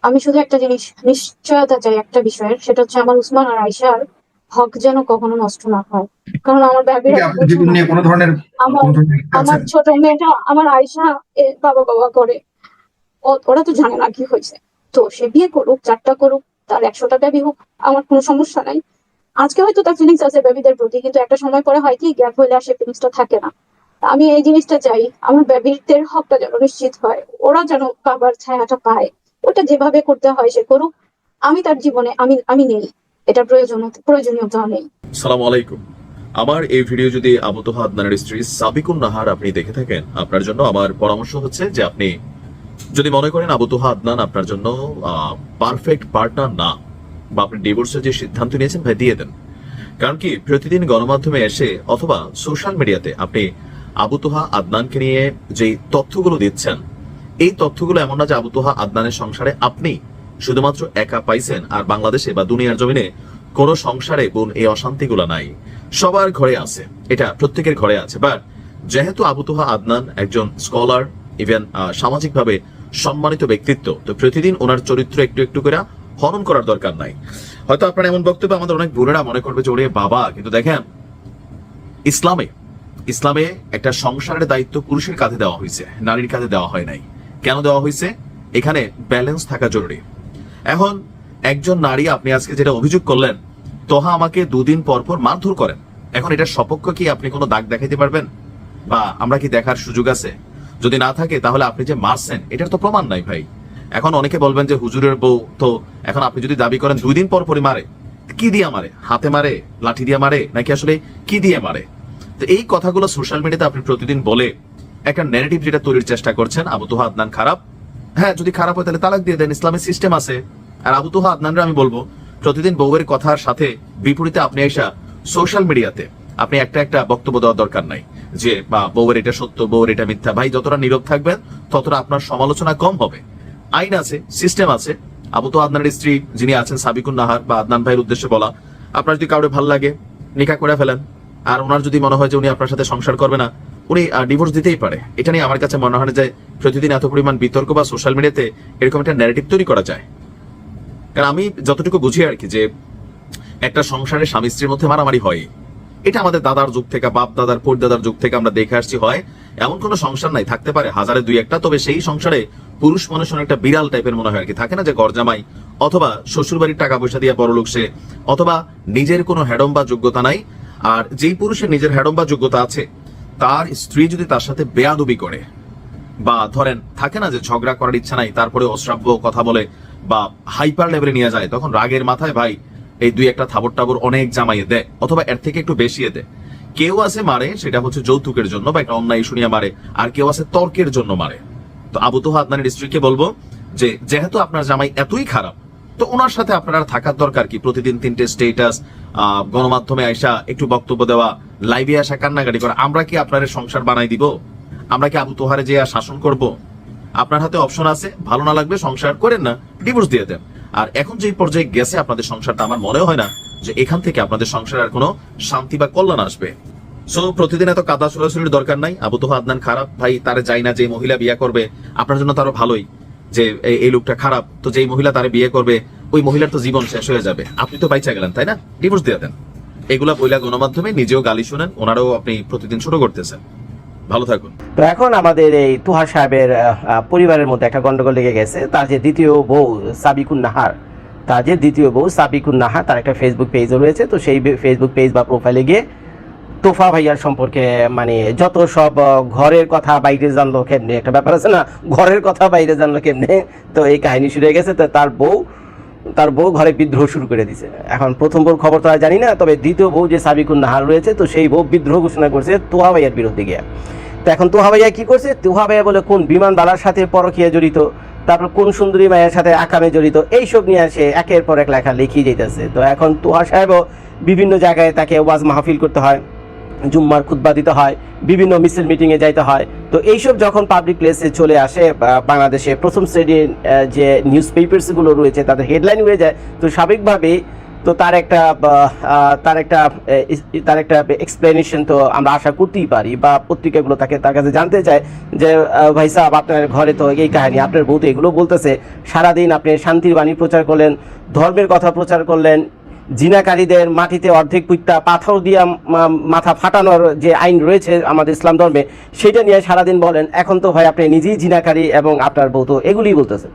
আমি শুধু একটা জিনিস নিশ্চয়তা চাই একটা বিষয়ের। সেটা হচ্ছে আমার উসমান আর আয়সার হক যেন কখনো নষ্ট না হয়। কারণ আমার ধরনের আমার আমার? ছোট মেয়েটা আমার আয়সা বাবা বাবা করে। ওরা তো জানে না কি হয়েছে। তো সে বিয়ে করুক, চারটা করুক, তার একশোটা বেবি হোক, আমার কোনো সমস্যা নাই। আজকে হয়তো তার ফিলিংস আছে বেবিদের প্রতি, কিন্তু একটা সময় পরে হয় কি গ্যাপ হলে আর সে ফিলিংসটা থাকে না। আমি এই জিনিসটা চাই, আমার বেবিদের হকটা যেন নিশ্চিত হয়, ওরা যেন বাবার ছায়াটা পায়। ওটা যেভাবে করতে হয় সে করুক। আমি তার জীবনে, আমি আমি নেই। এটা প্রয়োজন প্রয়োজনীয়তা নেই। সালাম আলাইকুম। আমার এই ভিডিও যদি আবু তোহা আদনানের স্ত্রী সাবিকুন নাহার আপনি দেখে থাকেন, আপনার জন্য আমার পরামর্শ হচ্ছে যে আপনি যদি মনে করেন আবু তোহা আদনান আপনার জন্য পারফেক্ট পার্টনার না, বা আপনি ডিভোর্সের যে সিদ্ধান্ত নিয়েছেন, ভাই, দিয়ে দেন। কারণ কি, প্রতিদিন গণমাধ্যমে এসে অথবা সোশ্যাল মিডিয়াতে আপনি আবু তোহা আদনানকে নিয়ে যে তথ্যগুলো দিচ্ছেন, এই তথ্যগুলো এমন না যে আবু তোহা আদনানের সংসারে আপনি শুধুমাত্র একা পাইছেন আর বাংলাদেশে বা দুনিয়ার জমিনে কোন সংসারে বোন এই অশান্তিগুলো নাই। সবার ঘরে আছে, এটা প্রত্যেকের ঘরে আছে। বাট যেহেতু আবু তোহা আদনান একজন স্কলার ইভেন সামাজিকভাবে সম্মানিত ব্যক্তিত্ব। তো প্রতিদিন ওনার চরিত্র একটু একটু করে হনন করার দরকার নাই। হয়তো আপনার এমন বক্তব্য আমাদের অনেক বোনেরা মনে করবে যে, ওরে বাবা! কিন্তু দেখেন, ইসলামে ইসলামে একটা সংসারের দায়িত্ব পুরুষের কাঁধে দেওয়া হয়েছে, নারীর কাঁধে দেওয়া হয় নাই। কেন দেওয়া হয়েছে? এখানে ব্যালেন্স থাকা জরুরি। এখন একজন নারী, আপনি আজকে যেটা অভিযোগ করলেন, তোহা আমাকে দুদিন পর পর মারধর করেন। এখন এটার সপক্ষ কি আপনি কোনো দাগ দেখাইতে পারবেন? বা আমরা কি দেখার সুযোগ আছে? যদি না থাকে, তাহলে আপনি যে মারছেন, এটার তো প্রমাণ নাই ভাই। এখন অনেকে বলবেন যে, হুজুরের বউ তো এখন আপনি যদি দাবি করেন দুই দিন পর পরই মারে কি দিয়ে মারে? হাতে মারে, লাঠি দিয়ে মারে, নাকি আসলে কি দিয়ে মারে? তো এই কথাগুলো সোশ্যাল মিডিয়াতে আপনি প্রতিদিন বলে একটা ন্যারেটিভ যেটা তৈরির চেষ্টা করছেন, আবু তোহা আদনান খারাপ। হ্যাঁ যদি খারাপ হয়, তাহলে তালাক দিয়ে দেন, ইসলামের সিস্টেম আছে। আর আবু তোহা আদনানরা আমি বলব, প্রতিদিন বউয়ের কথার সাথে বিপরীতে আপনি এসা সোশ্যাল মিডিয়াতে আপনি একটা একটা বক্তব্য দেওয়ার দরকার নাই। যে, বা বউয়ের এটা সত্য, বউয়ের এটা মিথ্যা, ভাই যতটা নীরব থাকবেন, ততটা আপনার সমালোচনা কম হবে। আইন আছে সিস্টেম আছে। আবু তো আদনানের স্ত্রী যিনি আছেন সাবিকুন নাহার বা আদনান ভাইয়ের উদ্দেশ্যে বলা, আপনার যদি কাউরে ভালো লাগে, নিকা করে ফেলেন। আর ওনার যদি মনে হয় যে উনি আপনার সাথে সংসার করবে না, উনি ডিভোর্স দিতেই পারে। এটা নিয়ে আমার কাছে মনে হয় যে প্রতিদিন এত পরিমাণ বিতর্ক বা সোশ্যাল মিডিয়াতে এরকম একটা ন্যারেটিভ তৈরি করা যায়। কারণ আমি যতটুকু বুঝি আর কি যে, একটা সংসারে স্বামী স্ত্রীর মধ্যে মারামারি হয় এটা আমাদের দাদার যুগ থেকে বাপ দাদার দাদার যুগ থেকে আমরা দেখে আসছি হয়। এমন কোনো সংসার নাই, থাকতে পারে হাজারে দুই একটা, তবে সেই সংসারে পুরুষ মানুষ একটা বিড়াল টাইপের মনে হয় আর কি। থাকে না যে গরজামাই অথবা শ্বশুর বাড়ির টাকা পয়সা দিয়ে বড় লোক সে, অথবা নিজের কোনো হ্যাডম বা যোগ্যতা নাই, আর যেই পুরুষের নিজের হ্যাডম বা যোগ্যতা আছে, তার স্ত্রী যদি তার সাথে বেয়াদবি করে, বা ধরেন থাকে না যে ঝগড়া করার ইচ্ছা নাই, তারপরে অশ্রাব্য কথা বলে, বা হাইপার লেভেলে নিয়ে যায়, তখন রাগের মাথায় ভাই এই দুই একটা থাবর টাবর অনেক জামাইয়ে দেয়, অথবা এর থেকে একটু বেশিয়ে দেয়। কেউ আছে মারে, সেটা হচ্ছে যৌতুকের জন্য বা একটা অন্যায় শুনিয়া মারে, আর কেউ আছে তর্কের জন্য মারে। তো আবু তো আদনানের স্ত্রীকে বলব যে, যেহেতু আপনার জামাই এতই খারাপ, তো ওনার সাথে আপনার থাকার দরকার কি? প্রতিদিন তিনটে স্টেটাস গণমাধ্যমে আইসা একটু বক্তব্য দেওয়া লাইভে আসা, কান্নাকাটি করা, আমরা কি আপনার সংসার বানাই দিব? আমরা কি আবু তোহারে যে শাসন করব? আপনার হাতে অপশন আছে, ভালো না লাগবে, সংসার করেন না ডিভোর্স দিয়ে দেন। আর এখন যে পর্যায়ে গেছে আপনাদের সংসারটা, আমার মনে হয় না যে এখান থেকে আপনাদের সংসারে আর কোনো শান্তি বা কল্যাণ আসবে। সো প্রতিদিন এত কাদা ছোড়াছুড়ির দরকার নাই। আবু তোহা আদনান খারাপ। ভাই, তারে যাই না যে মহিলা বিয়ে করবে, আপনার জন্য তারও ভালোই যে এই- এই লোকটা খারাপ। তো যেই মহিলা তারে বিয়ে করবে, ওই মহিলার তো জীবন শেষ হয়ে যাবে। আপনি তো বাইচা গেলেন, তাই না? ডিভোর্স দিয়ে দেন। এগুলা বইলা গণমাধ্যমে নিজেও গালি শুনেন, ওনারাও আপনি প্রতিদিন ছোট করতেছেন। ভালো থাকুন। তো এখন আমাদের এই তুহার সাহেবের পরিবারের মধ্যে একটা গন্ডগোল লেগে গেছে। তার যে দ্বিতীয় বউ সাবিকুন নাহার, তার যে দ্বিতীয় বউ সাবিকুন নাহার, তার একটা ফেসবুক পেজও রয়েছে। তো সেই ফেসবুক পেজ বা প্রোফাইলে গিয়ে তোফা ভাইয়ার সম্পর্কে মানে যত সব ঘরের কথা বাইরে জানলো কেমনে? একটা ব্যাপার আছে না, ঘরের কথা বাইরে জানলো কেমনে? তো এই কাহিনী শুরু হয়ে গেছে। তো তার বউ তার বউ ঘরে বিদ্রোহ শুরু করে দিছে। এখন প্রথম বউ খবর তো আর জানি না, তবে দ্বিতীয় বউ যে সাবিকুন নাহার রয়েছে, তো সেই বউ বিদ্রোহ ঘোষণা করছে তোহা ভাইয়ার বিরুদ্ধে গিয়ে। তো এখন তোহা ভাইয়া কি করছে? তোহা ভাইয়া বলে, কোন বিমান বালার সাথে পরকিয়া জড়িত, তারপর কোন সুন্দরী মায়ের সাথে আকামে জড়িত, এইসব নিয়ে আসে একের পর এক লেখা লিখিয়ে যেতেছে তো এখন তোহা সাহেবও বিভিন্ন জায়গায় তাকে ওয়াজ মাহফিল করতে হয়, জুম্মার খুতবা দিতে হয়, বিভিন্ন মিছিল মিটিংয়ে যাইতে হয়। তো এইসব যখন পাবলিক প্লেসে চলে আসে বাংলাদেশে প্রথম শ্রেণির যে নিউজ পেপারসগুলো রয়েছে, তাদের হেডলাইন হয়ে যায়। তো স্বাভাবিকভাবেই তো তার একটা তার একটা তার একটা এক্সপ্লেনেশন তো আমরা আশা করতেই পারি বা পত্রিকাগুলো তাকে, তার কাছে জানতে চায় যে ভাই সাহেব, আপনার ঘরে তো এই কাহিনী, আপনার বউ এগুলো বলতেছে। সারাদিন আপনি শান্তির বাণী প্রচার করলেন, ধর্মের কথা প্রচার করলেন জিনাকারীদের মাটিতে অর্ধেক পুইত্তা পাথর দিয়া মাথা ফাটানোর যে আইন রয়েছে আমাদের ইসলাম ধর্মে, সেটা নিয়ে সারাদিন বলেন, এখন তো হয় আপনি নিজেই জিনাকারী এবং আপনার বউ, তো বলতেছেন।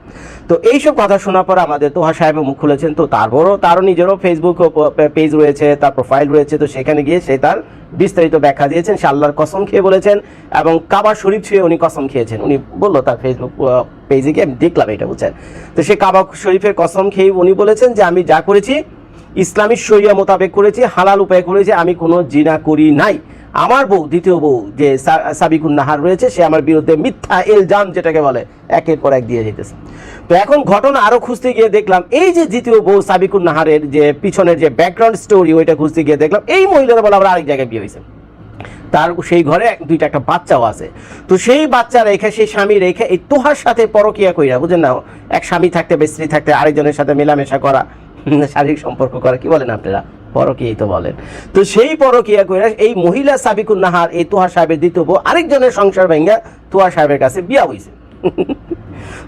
তো এইসব কথা শোনার পর আমাদের তোহা সাহেব মুখ খুলেছেন, তো তারপরও তারও নিজেরও ফেসবুক পেজ রয়েছে, তার প্রোফাইল রয়েছে, তো সেখানে গিয়ে সে তার বিস্তারিত ব্যাখ্যা দিয়েছেন, সে আল্লাহর কসম খেয়ে বলেছেন এবং কাবা শরীফ ছুঁয়ে উনি কসম খেয়েছেন। উনি বলল তার ফেসবুক পেজে গিয়ে আমি দেখলাম এটা, বুঝছেন? তো সে কাবা শরীফের কসম খেয়ে উনি বলেছেন যে, আমি যা করেছি ইসলামী শরিয়া মোতাবেক করেছি, হালাল উপায় করেছি, আমি কোনো জিনা করি নাই। আমার বউ, দ্বিতীয় বউ, যে সাবিকুন নাহার রয়েছে, সে আমার বিরুদ্ধে মিথ্যা এলজাম যেটাকে বলে, একের পর এক দিয়ে যেতেছে। তো এখন ঘটনা আরও খুঁজতে গিয়ে দেখলাম, এই যে দ্বিতীয় বউ সাবিকুন নাহারের যে পিছনের যে ব্যাকগ্রাউন্ড স্টোরি ওইটা খুঁজতে গিয়ে দেখলাম, এই মহিলারা বলে আবার আরেক জায়গায় বিয়ে হয়েছে। তার সেই ঘরে দুইটা একটা বাচ্চাও আছে। তো সেই বাচ্চা রেখে, সেই স্বামী রেখে এই তোহার সাথে পরকিয়া কইরা, বুঝেন না, এক স্বামী থাকতে বা স্ত্রী থাকতে আরেকজনের সাথে মেলামেশা করা শারীরিক সম্পর্ক করা, কি বলেন আপনারা? পরকীয়াই তো বলেন। তো সেই পরকিয়া কইরা এই মহিলা সাবিকুন নাহার, এই তোহা সাহেবের দ্বিতীয় বউ, আরেকজনের সংসার ভেঙ্গা তোহা সাহেবের কাছে বিয়া হয়েছে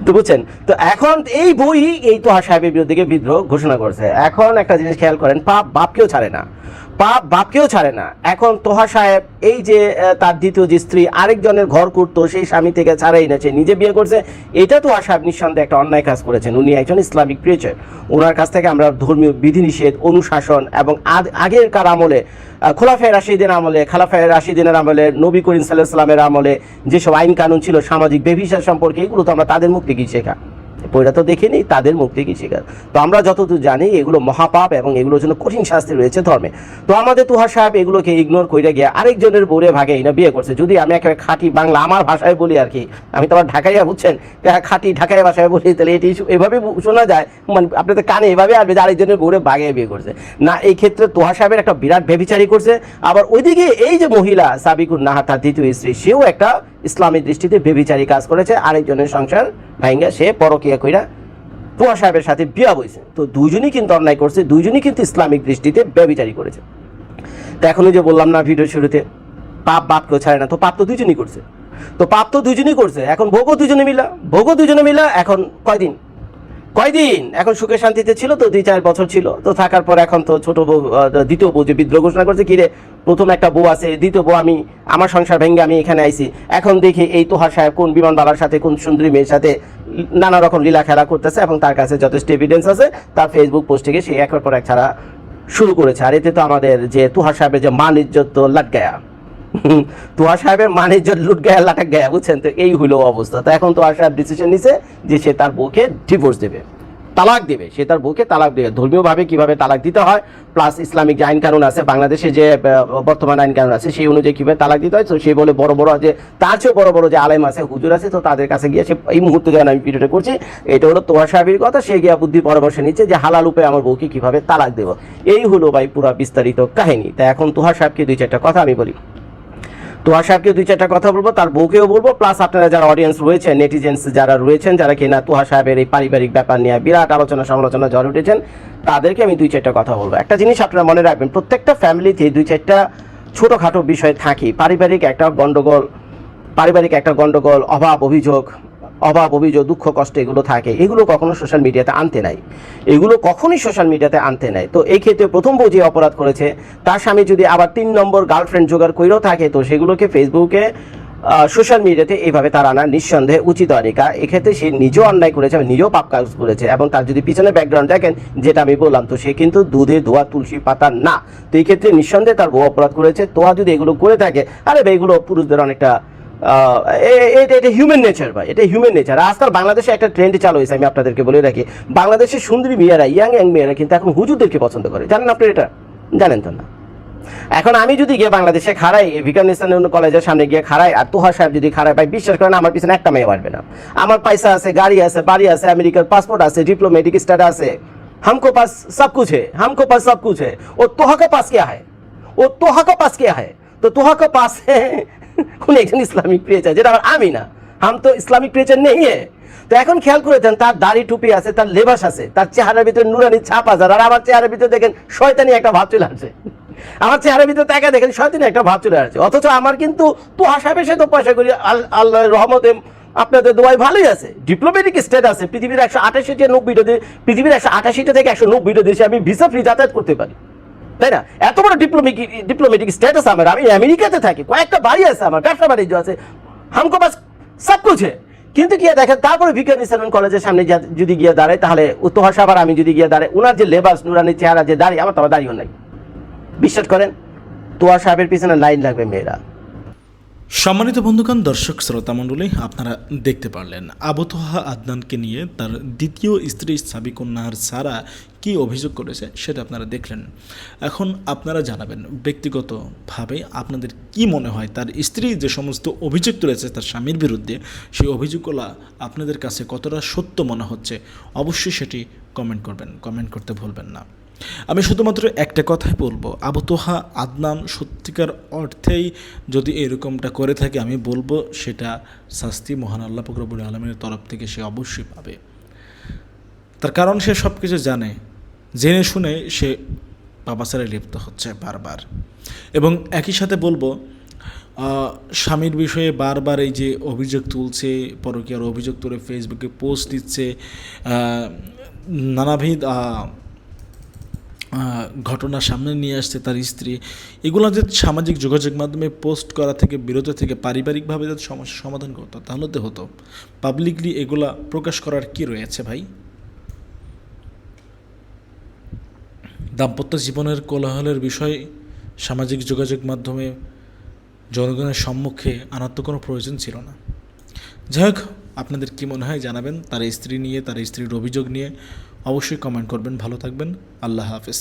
তো বুঝছেন? তো এখন এই বই এই তোহা সাহেবের বিরুদ্ধে বিদ্রোহ ঘোষণা করছে। এখন একটা জিনিস খেয়াল করেন, পাপ বাপকেও ছাড়ে না। পাপ বাপকেও ছাড়ে না। এখন তোহা সাহেব, এই যে তার দ্বিতীয় যে স্ত্রী, আরেকজনের ঘর করতো, সেই স্বামী থেকে ছাড়াই না, সে নিজে বিয়ে করছে। এটা তো সাহেব নিঃসন্দেহে একটা অন্যায় কাজ করেছেন। উনি একজন ইসলামিক প্রিচার ওনার কাছ থেকে আমরা ধর্মীয় বিধিনিষেধ, অনুশাসন এবং আগ- আগেরকার আমলে খোলাফায় রাশিদিন আমলে, খালাফায় রাশিদিনের আমলে, নবী করিম সাল্লাহ সাল্লামের আমলে যেসব আইন কানুন ছিল, সামাজিক বেভিসার সম্পর্কে, এগুলো তো আমরা তাদের মুখ থেকেই শেখা। পইরা তো দেখিনি তাদের মুখ থেকে শিকার। তো আমরা যতদূর জানি, এগুলো মহাপাপ এবং এগুলোর জন্য কঠিন শাস্তি রয়েছে ধর্মে। তো আমাদের তুহার সাহেব এগুলোকে ইগনোর করে গিয়ে আরেকজনের বোরে ভাগে না বিয়ে করছে। যদি আমি একেবারে খাঁটি বাংলা আমার ভাষায় বলি আর কি, আমি তো আবার ঢাকাইয়া, বুঝছেন? খাঁটি ঢাকাইয়া ভাষায় বলি, তাহলে এটি এভাবে শোনা যায়। মানে আপনাদের কানে এভাবে আসবে যে আরেকজনের বোরে ভাগে বিয়ে করছে। না, এই ক্ষেত্রে তোহা সাহেবের একটা বিরাট ব্যভিচারী করছে। আবার ওইদিকে এই যে মহিলা সাবিকুর নাহা তার দ্বিতীয় স্ত্রী, সেও একটা ইসলামী দৃষ্টিতে বেবিচারি কাজ করেছে, আরেকজনের সংসার ভাইঙ্গা, সে পরকিয়া কইরা পুয়া সাহেবের সাথে বিয়া বইছে। তো দুইজনই কিন্তু অন্যায় করছে, দুইজনই কিন্তু ইসলামিক দৃষ্টিতে ব্যবিচারি করেছে। তো এখনই যে বললাম না ভিডিও শুরুতে, পাপ বাপ কেউ ছাড়ে না, তো পাপ তো দুজনই করছে। তো পাপ তো দুজনই করছে, এখন ভোগও দুজনে মিলা, ভোগও দুজনে মিলা, এখন কয়দিন? কয়দিন? এখন সুখে শান্তিতে ছিল তো, দুই চার বছর ছিল। তো থাকার পর এখন তো ছোট বউ দ্বিতীয় বউ যে বিদ্রোহ ঘোষণা করছে, কিরে, প্রথম একটা বউ আছে, দ্বিতীয় বউ আমি, আমার সংসার ভেঙে আমি এখানে আইছি। এখন দেখি এই তোহার সাহেব কোন বিমান বাবার সাথে, কোন সুন্দরী মেয়ের সাথে নানা রকম লীলা খেলা করতেছে এবং তার কাছে যথেষ্ট এভিডেন্স আছে। তার ফেসবুক পোস্টে গিয়ে সে একের পর এক ছাড়া শুরু করেছে। আর এতে তো আমাদের যে তুহার সাহেবের যে মান ইজ্জত তো লাট তোহার সাহেবের মানে যে লুট গায়া লাটাক গায়া, বুঝছেন? তো এই হইল অবস্থা। তো এখন তোহার সাহেব ডিসিশন নিছে যে সে তার বউকে ডিভোর্স দেবে, তালাক দেবে। সে তার বউকে তালাক দেবে। ধর্মীয়ভাবে কীভাবে তালাক দিতে হয় প্লাস ইসলামিক যে আইন কানুন আছে, বাংলাদেশে যে বর্তমান আইন কানুন আছে, সেই অনুযায়ী কীভাবে তালাক দিতে হয়, তো সে বলে বড় বড় যে, তার চেয়ে বড় বড় যে আলেম আছে, হুজুর আছে, তো তাদের কাছে গিয়ে সে এই মুহূর্তে যখন আমি ভিডিওটা করছি, এটা হলো তোহার সাহেবের কথা। সে গিয়া বুদ্ধি পরামর্শ নিচ্ছে যে, হালাল উপে আমার বউকে কীভাবে তালাক দেবো। এই হলো ভাই পুরো বিস্তারিত কাহিনী। তা এখন তোহার সাহেবকে দুই চারটা কথা আমি বলি। তোহার সাহেবকে দুই চারটা কথা বলব, তার বউকেও বলব প্লাস আপনারা যারা অডিয়েন্স রয়েছেন নেটিজেন্স যারা রয়েছেন, যারা কিনা তোহা সাহেবের এই পারিবারিক ব্যাপার নিয়ে বিরাট আলোচনা সমালোচনা জল উঠেছেন, তাদেরকে আমি দুই চারটা কথা বলব। একটা জিনিস আপনারা মনে রাখবেন, প্রত্যেকটা ফ্যামিলিতে দুই চারটা ছোটোখাটো বিষয় থাকি। পারিবারিক একটা গণ্ডগোল পারিবারিক একটা গণ্ডগোল অভাব, অভিযোগ অভাব, অভিযোগ, দুঃখ, কষ্ট, এগুলো থাকে। এগুলো কখনো সোশ্যাল মিডিয়াতে আনতে নাই। এগুলো কখনোই সোশ্যাল মিডিয়াতে আনতে নাই। তো এই ক্ষেত্রে প্রথম যে অপরাধ করেছে, তার স্বামী যদি আবার তিন নম্বর গার্লফ্রেন্ড জোগাড় করেও থাকে, তো সেগুলোকে ফেসবুকে সোশ্যাল মিডিয়াতে এইভাবে তার আনা নিঃসন্দেহে উচিত অনিকা এক্ষেত্রে সে নিজেও অন্যায় করেছে এবং নিজেও পাপ কাজ করেছে, এবং তার যদি পিছনে ব্যাকগ্রাউন্ড দেখেন, যেটা আমি বললাম, তো সে কিন্তু দুধে ধোয়া তুলসী পাতা না। তো এই ক্ষেত্রে নিঃসন্দেহে তার বউ অপরাধ করেছে। তোয়া যদি এগুলো করে থাকে, আরে এগুলো পুরুষদের অনেকটা এটা এটা হিউম্যান নেচার ভাই এটা হিউম্যান নেচার আজকাল বাংলাদেশে একটা ট্রেন্ড চালু হয়েছে আমি আপনাদেরকে বলে রাখি বাংলাদেশের সুন্দরী মেয়েরা ইয়াং ইয়াং মেয়েরা কিন্তু এখন হুজুরদেরকে পছন্দ করে জানেন আপনি এটা জানেন তো না এখন আমি যদি গিয়ে বাংলাদেশে খাড়াই ভিকানিস্তান কলেজের সামনে গিয়ে খাড়াই আর তোহার সাহেব যদি খাড়াই ভাই বিশ্বাস করেন আমার পিছনে একটা মেয়ে পারবে না আমার পয়সা আছে গাড়ি আছে বাড়ি আছে আমেরিকার পাসপোর্ট আছে डिप्लोमेटिक स्टेटस আছে हमको पास सब कुछ है हमको पास सब कुछ है और तोहा के पास क्या है ও তোহা কা পাস কে হয় তো তোহা কা পাস [laughs] কোন একজন ইসলামিক প্রিয়েচার যেটা আবার আমি না। হাম তো ইসলামিক প্রিয়েচার নেই তো এখন খেয়াল করেছেন তার দাড়ি টুপি আছে, তার লেবাস আছে, তার চেহারার ভিতরে নুরানি ছাপ আছে, আর আমার চেহারার ভিতরে দেখেন শয়তানি একটা ভাব চলে আসছে। আমার চেহারার ভিতরে তাকে দেখেন শয়তানি একটা ভাব চলে আসছে। অথচ আমার কিন্তু তোহা সাহেবের তো পয়সা করি, আল- আল্লাহর রহমতে আপনাদের দোয়াই ভালোই আছে। ডিপ্লোমেটিক স্টেট আছে, পৃথিবীর একশো আঠাশিটা নব্বইটা পৃথিবীর একশো আঠাশিটা থেকে একশো নব্বইটা দেশে আমি ভিসা ফ্রি যাতায়াত করতে পারি। তাই না? এত বড় ডিপ্লোমেটিক ডিপ্লোমেটিক স্ট্যাটাস আমার। আমি আমেরিকাতে থাকি, কয়েকটা বাড়ি আছে আমার, ব্যবসা বাণিজ্য আছে, হামকো বাস সব কুছে কিন্তু গিয়ে দেখেন, তারপরে বিজ্ঞান ইসলাম কলেজের সামনে যদি গিয়ে দাঁড়ায়, তাহলে উত্তর সাবার আমি যদি গিয়ে দাঁড়াই ওনার যে লেবাস নুরানির চেহারা যে দাঁড়িয়ে, আমার তো আমার দাঁড়িয়েও নাই। বিশ্বাস করেন তোয়া সাহেবের পিছনে লাইন লাগবে মেয়েরা। সম্মানিত বন্ধুগণ, দর্শক শ্রোতা মণ্ডলী, আপনারা দেখতে পারলেন আবতোহা আদনানকে নিয়ে তার দ্বিতীয় স্ত্রী সাবিকন্যার সারা কি অভিযোগ করেছে সেটা আপনারা দেখলেন। এখন আপনারা জানাবেন, ব্যক্তিগতভাবে আপনাদের কি মনে হয়, তার স্ত্রী যে সমস্ত অভিযোগ তুলেছে তার স্বামীর বিরুদ্ধে, সেই অভিযোগগুলো আপনাদের কাছে কতটা সত্য মনে হচ্ছে? অবশ্যই সেটি কমেন্ট করবেন, কমেন্ট করতে ভুলবেন না। আমি শুধুমাত্র একটা কথাই বলব। আবতোহা আদনান সত্যিকার অর্থেই যদি এরকমটা করে থাকে, আমি বলব সেটা শাস্তি মহান আল্লাহ ফকরবুল আলমের তরফ থেকে সে অবশ্যই পাবে। তার কারণ সে সব কিছু জানে। জেনে শুনে সে বাবা পাপাচারে লিপ্ত হচ্ছে বারবার। এবং একই সাথে বলব স্বামীর বিষয়ে বারবার এই যে অভিযোগ তুলছে, পরকীয়ার অভিযোগ তুলে ফেসবুকে পোস্ট দিচ্ছে নানাবিধ ঘটনা সামনে নিয়ে আসছে তার স্ত্রী। এগুলো যে সামাজিক যোগাযোগ মাধ্যমে পোস্ট করা থেকে বিরত থেকে পারিবারিকভাবে যদি সমস্যা সমাধান করতো, তাহলে তো হতো। পাবলিকলি এগুলা প্রকাশ করার কি রয়েছে ভাই? দাম্পত্য জীবনের কোলাহলের বিষয় সামাজিক যোগাযোগ মাধ্যমে জনগণের সম্মুখে আনার তো কোনো প্রয়োজন ছিল না। যাই হোক, আপনাদের কি মনে হয় জানাবেন? তার স্ত্রী নিয়ে, তার স্ত্রীর অভিযোগ নিয়ে। অবশ্যই কমেন্ট করবেন ভালো থাকবেন আল্লাহ হাফেজ।